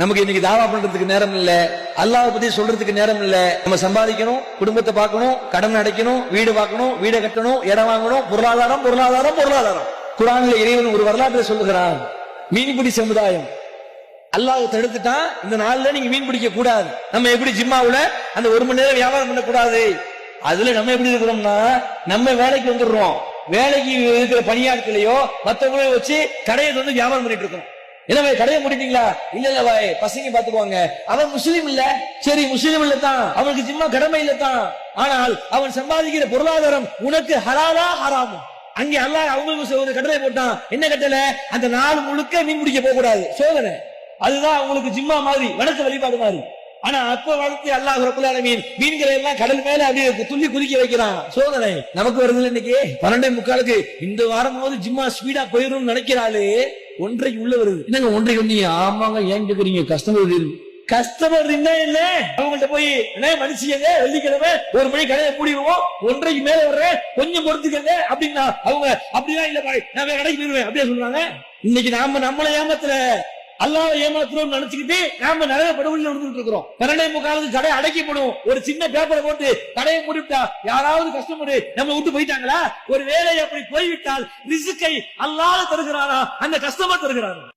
நமக்கு இன்னைக்கு தாவா பண்றதுக்கு நேரம் இல்ல. அல்லாஹ் பத்தி சொல்றதுக்கு நேரம் இல்ல. நம்ம சம்பாதிக்கணும் குடும்பத்தை பார்க்கணும் கடன் அடைக்கணும் வீடு பார்க்கணும் வீடை கட்டணும் இடம் வாங்கணும் பொருளாதாரம் பொருளாதாரம் பொருளாதாரம். குரான்ல இறைவன் ஒரு வரலாற்றை சொல்லுகிறான் மீன்பிடி சமுதாயம். அல்லாஹ் தடுத்துட்டான் இந்த நாள்ல நீங்க மீன் பிடிக்க கூடாது. நம்ம எப்படி ஜிம்மாவுல அந்த ஒரு மணி நேரம் வியாபாரம் பண்ணக்கூடாது? அதுல நம்ம எப்படி இருக்கிறோம்னா நம்ம வேலைக்கு வந்துடுறோம். வேலைக்கு இருக்கிற பணியாட்களையோ மற்றவங்களையோ வச்சு கடையை வந்து வியாபாரம் பண்ணிட்டு இருக்கோம் என்ன பாய் கடையை மூடிட்டீங்களா? இல்ல இல்ல பாய் பசங்க பாத்துக்குவாங்க. அவன் முஸ்லீம் இல்ல. சரி முஸ்லீம் இல்ல தான் அவனுக்கு ஜிம்மா கடமை இல்ல தான் ஆனால் அவன் சம்பாதிக்கிற பொருளாதாரம் உனக்கு ஹலாலா ஹராமா. அங்கே அல்லாஹ் அவங்களுக்கு ஒரு கட்டளை போட்டான். என்ன கட்டளை? அந்த நாள் முழுக்க மீன் பிடிக்க போக கூடாது சோதனை. அதுதான் அவங்களுக்கு ஜிம்மா மாதிரி வணக்க வழிபாடு மாதிரி. ஆனா அப்ப வளர்த்து அல்லாஹ் ரபுல் மீன்களை எல்லாம் கடல் மேல அப்படியே துள்ளி குதிக்க வைக்கிறான். சோதனை. நமக்கு வருது இன்னைக்கு? பன்னெண்டே முக்காலுக்கு. இந்த வாரம் போது ஜிம்மா ஸ்பீடா போயிரும் நினைக்கிறாளே. ஒன்றைக்கு உள்ள வருது என்னங்க ஒன்றைக்கு வந்தீங்க ஆமாங்க ஏன் கேக்குறீங்க? கஸ்டமர் கஸ்டமர் இருந்தா இல்ல அவங்கள்ட்ட போய் என்ன மனுஷங்க வெள்ளிக்கிழமை ஒரு மணி கடையை மூடிடுவோம் ஒன்றைக்கு மேல வர்றேன் கொஞ்சம் பொறுத்துக்கங்க அப்படின்னா அவங்க அப்படிதான் இல்ல பாய் நான் கடைக்கு போயிருவேன் அப்படியே சொல்றாங்க. இன்னைக்கு நாம நம்மளை ஏமாத்துல. அல்லாஹ் ஏமாத்துறோம் நினைச்சுக்கிட்டு நாம நிறைய படுகொலை நடந்துட்டு இருக்கிறோம். பிறனை முக்காலுக்கு கடை அடைக்கப்படும். ஒரு சின்ன பேப்பரை போட்டு கடையை மூடிவிட்டா யாராவது கஸ்டமர் நம்ம விட்டு போயிட்டாங்களா? ஒரு வேலை அப்படி போய்விட்டால் ரிசுக்கை அல்லாஹ் தருகிறாரா அந்த கஷ்டமா தருகிறாரா